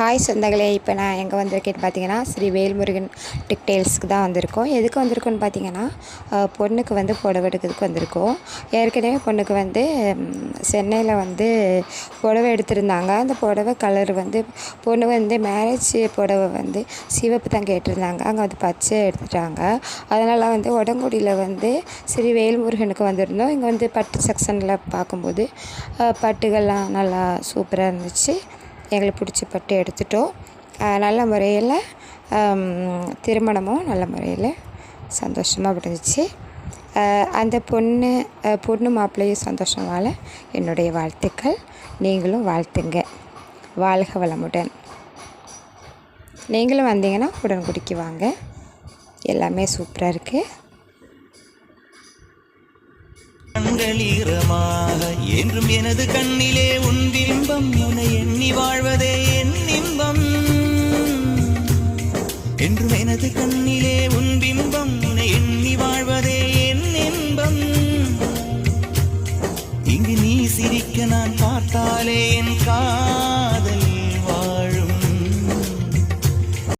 Hi சொந்தங்களே இப்போ நான் எங்கே வந்திருக்கேன்னு பார்த்தீங்கன்னா ஸ்ரீ வேல்முருகன் டெக்டைல்ஸ்க்கு தான் வந்திருக்கோம். எதுக்கு வந்திருக்கோன்னு பார்த்தீங்கன்னா பொண்ணுக்கு வந்து புடவை எடுக்கிறதுக்கு வந்திருக்கோம். ஏற்கனவே பொண்ணுக்கு வந்து சென்னையில் வந்து புடவை எடுத்திருந்தாங்க. அந்த புடவை கலர் வந்து பொண்ணு வந்து மேரேஜ் புடவை வந்து சிவப்பு தான் கேட்டிருந்தாங்க. அங்கே வந்து பச்சை எடுத்துட்டாங்க. அதனால் வந்து உடங்குடியில் வந்து ஸ்ரீ வேல்முருகனுக்கு வந்திருந்தோம். இங்கே வந்து பட்டு செக்ஷனில் பார்க்கும்போது பட்டுகள்லாம் நல்லா சூப்பராக இருந்துச்சு. எங்களுக்கு பிடிச்ச பட்டு எடுத்துட்டோம். நல்ல முறையில் திருமணமும் நல்ல முறையில் சந்தோஷமாக முடிஞ்சிச்சு அந்த பொண்ணு பொண்ணு மாப்பிள்ளையும் சந்தோஷம் வாழ என்னுடைய வாழ்த்துக்கள். நீங்களும் வாழ்த்துங்க. வாழ்க வளமுடன். நீங்களும் வந்தீங்கன்னா உடன்குடிக்கு வாங்க. எல்லாமே சூப்பராக இருக்குது கண்கள் ஈரமாக என்றும் எனது கண்ணிலே உன் பிம்பம் என்றும் எனது கண்ணிலே உன் பிம்பம் உன்னை எண்ணி வாழ்வதே என் இன்பம். இங்கு நீ சிரிக்க நான் பார்த்தாலே என்